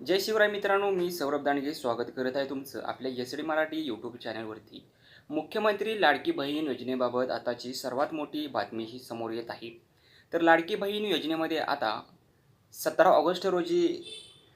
जय शिवराय मित्रांनो मी सौरभ दांडगे स्वागत करत आहे तुमचं आपल्या एस डी मराठी यूट्यूब चॅनलवरती मुख्यमंत्री लाडकी बहीण योजनेबाबत आताची सर्वात मोठी बातमी ही समोर येत आहे. तर लाडकी बहीण योजनेमध्ये आता सतरा ऑगस्ट रोजी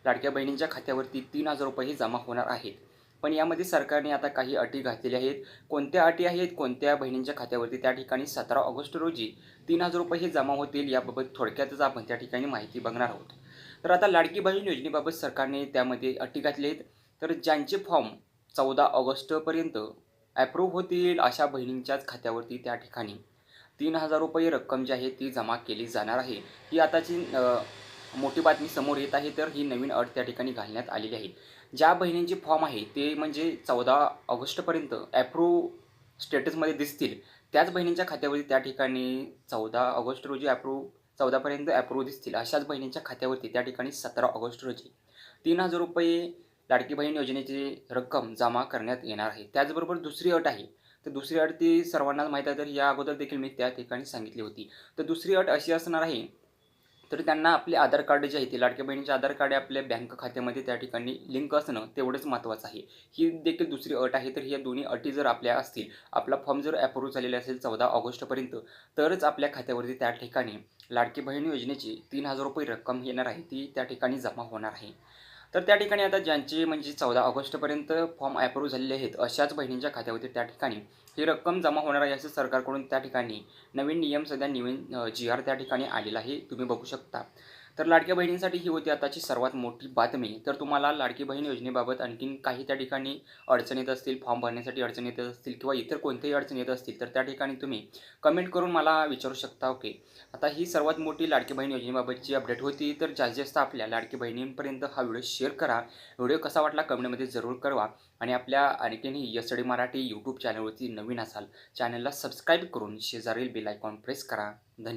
लाडक्या बहिणींच्या खात्यावरती तीन हजार रुपये जमा होणार आहेत. पण यामध्ये सरकारने आता काही अटी घातलेल्या आहेत. कोणत्या अटी आहेत कोणत्या बहिणींच्या खात्यावरती त्या ठिकाणी सतरा ऑगस्ट रोजी तीन हजार रुपये जमा होतील याबाबत थोडक्यातच आपण त्या ठिकाणी माहिती बघणार आहोत. तर आता लाडकी बहीण योजनेबाबत सरकारने त्यामध्ये अटी घातली आहेत. तर ज्यांचे फॉर्म चौदा ऑगस्टपर्यंत ॲप्रूव्ह होतील अशा बहिणींच्याच खात्यावरती त्या ठिकाणी तीन हजार रुपये रक्कम जी आहे ती जमा केली जाणार आहे. ही आताची मोठी बातमी समोर येत आहे तर ही नवीन अट त्या ठिकाणी घालण्यात आलेली आहे. ज्या बहिणींचे फॉर्म आहे ते म्हणजे चौदा ऑगस्टपर्यंत ॲप्रूव्ह स्टेटसमध्ये दिसतील. त्याच बहिणींच्या खात्यावरती त्या ठिकाणी चौदा ऑगस्ट रोजी ॲप्रूव्ह चौदापर्यंत अप्रूव्ह दिसतील. अशाच बहिणींच्या खात्यावरती त्या ठिकाणी सतरा ऑगस्ट रोजी तीन हजार रुपये लाडकी बहीण योजनेची रक्कम जमा करण्यात येणार आहे. त्याचबरोबर दुसरी अट आहे. तर दुसरी अट ती सर्वांनाच माहीत आहे. तर या अगोदर देखील मी त्या ठिकाणी सांगितली होती. तर दुसरी अट अशी असणार आहे तर त्यांना आपले आधार कार्ड जे आहे ते लाडक्या बहिणीचे आधार कार्ड आपल्या बँक खात्यामध्ये त्या ठिकाणी लिंक असणं तेवढंच महत्त्वाचं आहे. ही देखील दुसरी अट आहे तर ह्या दोन्ही अटी जर आपल्या असतील आपला फॉर्म जर अप्रूव्ह झालेला असेल चौदा ऑगस्टपर्यंत तरच आपल्या खात्यावरती त्या ठिकाणी लाडकी बहीण योजनेची तीन हजार रुपये रक्कम येणार आहे ती त्या ठिकाणी जमा होणार आहे. तर त्या ठिकाणी आता ज्यांचे म्हणजे चौदा ऑगस्टपर्यंत फॉर्म अप्रूव्ह झालेले आहेत अशाच बहिणींच्या खात्यावरती त्या ठिकाणी ही रक्कम जमा होणार आहे असं सरकारकडून त्या ठिकाणी नवीन नियम सध्या नवीन जी आर त्या ठिकाणी आलेला आहे. तुम्ही बघू शकता. तर लाडक्या बहिणींसाठी ही होती आताची सर्वात मोठी बातमी. तर तुम्हाला लाडकी बहीण योजनेबाबत आणखीन काही त्या ठिकाणी अडचण येत असतील फॉर्म भरण्यासाठी अडचण येत असतील किंवा इतर कोणत्याही अडचण येत असतील तर त्या ठिकाणी तुम्ही कमेंट करून मला विचारू शकता ओके? आता ही सर्वात मोठी लाडकी बहीण योजनेबाबतची अपडेट होती तर जास्तीत जास्त आपल्या लाडकी बहिणींपर्यंत हा व्हिडिओ शेअर करा. व्हिडिओ कसा वाटला कमेंटमध्ये जरूर कळवा आणि आपल्या आणखीनही यस डी मराठी यूट्यूब चॅनलवरती नवीन असाल चॅनलला सबस्क्राईब करून शेजारील बेल आयकॉन प्रेस करा. धन्यवाद.